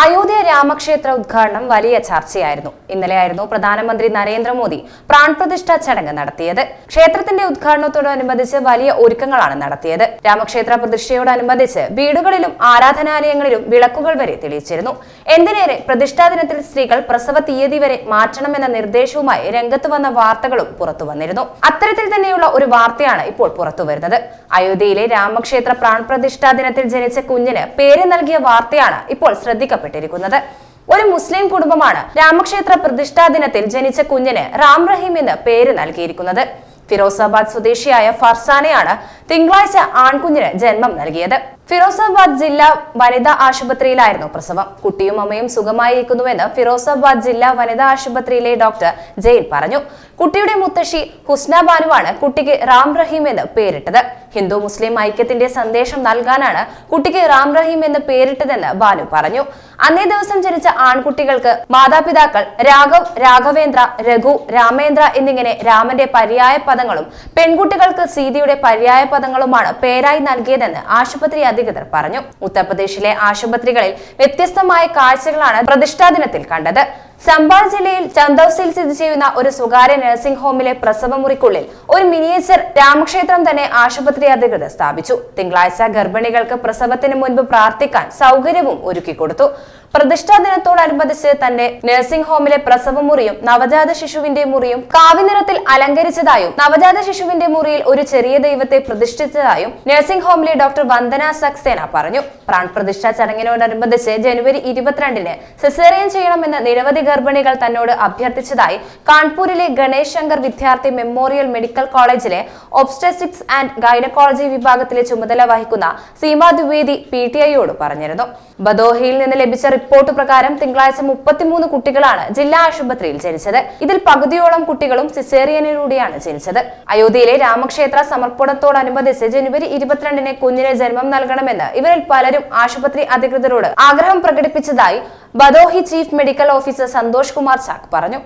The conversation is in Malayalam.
അയോധ്യ രാമക്ഷേത്ര ഉദ്ഘാടനം വലിയ ചർച്ചയായിരുന്നു. ഇന്നലെയായിരുന്നു പ്രധാനമന്ത്രി നരേന്ദ്രമോദി പ്രാൺപ്രതിഷ്ഠാ ചടങ്ങ് നടത്തിയത്. ക്ഷേത്രത്തിന്റെ ഉദ്ഘാടനത്തോടനുബന്ധിച്ച് വലിയ ഒരുക്കങ്ങളാണ് നടത്തിയത്. രാമക്ഷേത്ര പ്രതിഷ്ഠയോടനുബന്ധിച്ച് വീടുകളിലും ആരാധനാലയങ്ങളിലും വിളക്കുകൾ വരെ തെളിയിച്ചിരുന്നു. എന്തിനേറെ പ്രതിഷ്ഠാ ദിനത്തിൽ സ്ത്രീകൾ പ്രസവ തീയതി വരെ മാറ്റണമെന്ന നിർദ്ദേശവുമായി രംഗത്ത് വന്ന വാർത്തകളും പുറത്തു വന്നിരുന്നു. അത്തരത്തിൽ തന്നെയുള്ള ഒരു വാർത്തയാണ് ഇപ്പോൾ പുറത്തു വരുന്നത്. അയോധ്യയിലെ രാമക്ഷേത്ര പ്രാൺപ്രതിഷ്ഠാ ദിനത്തിൽ ജനിച്ച കുഞ്ഞിന് പേര് നൽകിയ വാർത്തയാണ് ഇപ്പോൾ ശ്രദ്ധിക്കപ്പെട്ടിരിക്കുന്നത് ഒരു മുസ്ലിം കുടുംബമാണ് രാമക്ഷേത്ര പ്രതിഷ്ഠാ ദിനത്തിൽ ജനിച്ച കുഞ്ഞിന് റാം റഹീം എന്ന് പേര് നൽകിയിരിക്കുന്നത്. ഫിറോസാബാദ് സ്വദേശിയായ ഫർസാനെയാണ് തിങ്കളാഴ്ച ആൺകുഞ്ഞിന് ജന്മം നൽകിയത്. ഫിറോസാബാദ് ജില്ലാ വനിതാ ആശുപത്രിയിലായിരുന്നു പ്രസവം. കുട്ടിയും അമ്മയും സുഖമായിരിക്കുന്നുവെന്ന് ഫിറോസാബാദ് ജില്ലാ വനിതാ ആശുപത്രിയിലെ ഡോക്ടർ ജയിൽ പറഞ്ഞു. കുട്ടിയുടെ മുത്തശ്ശി ഹുസ്ന ബാനുവാണ് കുട്ടിക്ക് റാം റഹീം എന്ന് പേരിട്ടത്. ഹിന്ദു മുസ്ലിം ഐക്യത്തിന്റെ സന്ദേശം നൽകാനാണ് കുട്ടിക്ക് റാം റഹീം എന്ന് പേരിട്ടതെന്ന് ബാനു പറഞ്ഞു. അന്നേ ദിവസം ജനിച്ച ആൺകുട്ടികൾക്ക് മാതാപിതാക്കൾ രാഘവ് രാഘവേന്ദ്ര രഘു രാമേന്ദ്ര എന്നിങ്ങനെ രാമന്റെ പര്യായ പദങ്ങളും പെൺകുട്ടികൾക്ക് സീതയുടെ പര്യായ പദങ്ങളുമാണ് പേരായി നൽകിയതെന്ന് ആശുപത്രി അധികൃതർ പറഞ്ഞു. ഉത്തർപ്രദേശിലെ ആശുപത്രികളിൽ വ്യത്യസ്തമായ കാഴ്ചകളാണ് പ്രതിഷ്ഠാ ദിനത്തിൽ കണ്ടത്. സംബാൾ ജില്ലയിൽ ചന്ദൌസിൽ സ്ഥിതി ചെയ്യുന്ന ഒരു സ്വകാര്യ നഴ്സിംഗ് ഹോമിലെ പ്രസവ മുറിക്കുള്ളിൽ ഒരു മിനിയേച്ചർ രാമക്ഷേത്രം തന്നെ ആശുപത്രി അധികൃതർ സ്ഥാപിച്ചു. തിങ്കളാഴ്ച ഗർഭിണികൾക്ക് പ്രസവത്തിന് മുൻപ് പ്രാർത്ഥിക്കാൻ സൗകര്യവും ഒരുക്കിക്കൊടുത്തു പ്രതിഷ്ഠാ ദിനത്തോടനുബന്ധിച്ച് തന്റെ നഴ്സിംഗ് ഹോമിലെ പ്രസവ മുറിയും നവജാത ശിശുവിന്റെ മുറിയും കാവിനിറത്തിൽ അലങ്കരിച്ചതായും നവജാത ശിശുവിന്റെ മുറിയിൽ ഒരു ചെറിയ ദൈവത്തെ പ്രതിഷ്ഠിച്ചതായും നഴ്സിംഗ് ഹോമിലെ ഡോക്ടർ വന്ദന സക്സേന പറഞ്ഞു. പ്രാൺപ്രതിഷ്ഠാ ചടങ്ങിനോടനുബന്ധിച്ച് ജനുവരി ഇരുപത്തിരണ്ടിന് സിസേറിയൻ ചെയ്യണമെന്ന് നിരവധി ഗർഭിണികൾ തന്നോട് അഭ്യർത്ഥിച്ചതായി കാൺപൂരിലെ ഗണേശ് ശങ്കർ വിദ്യാർത്ഥി മെമ്മോറിയൽ മെഡിക്കൽ കോളേജിലെ ഒബ്സ്റ്റെസിക്സ് ആൻഡ് ഗൈനക്കോളജി വിഭാഗത്തിലെ ചുമതല വഹിക്കുന്ന സീമ ദ്വിവേദി പി ടി ഐയോട് പറഞ്ഞിരുന്നു. ബദോഹയിൽ നിന്ന് ലഭിച്ച റിപ്പോർട്ട് പ്രകാരം തിങ്കളാഴ്ച മുപ്പത്തിമൂന്ന് കുട്ടികളാണ് ജില്ലാ ആശുപത്രിയിൽ ജനിച്ചത്. ഇതിൽ പകുതിയോളം കുട്ടികളും സിസേറിയനിലൂടെയാണ് ജനിച്ചത്. അയോധ്യയിലെ രാമക്ഷേത്ര സമർപ്പണത്തോടനുബന്ധിച്ച് ജനുവരി ഇരുപത്തിരണ്ടിന് കുഞ്ഞിന് ജന്മം നൽകണമെന്ന് ഇവരിൽ പലരും ആശുപത്രി അധികൃതരോട് ആഗ്രഹം പ്രകടിപ്പിച്ചതായി Bhadohi chief medical officer Santosh Kumar Chak പറഞ്ഞു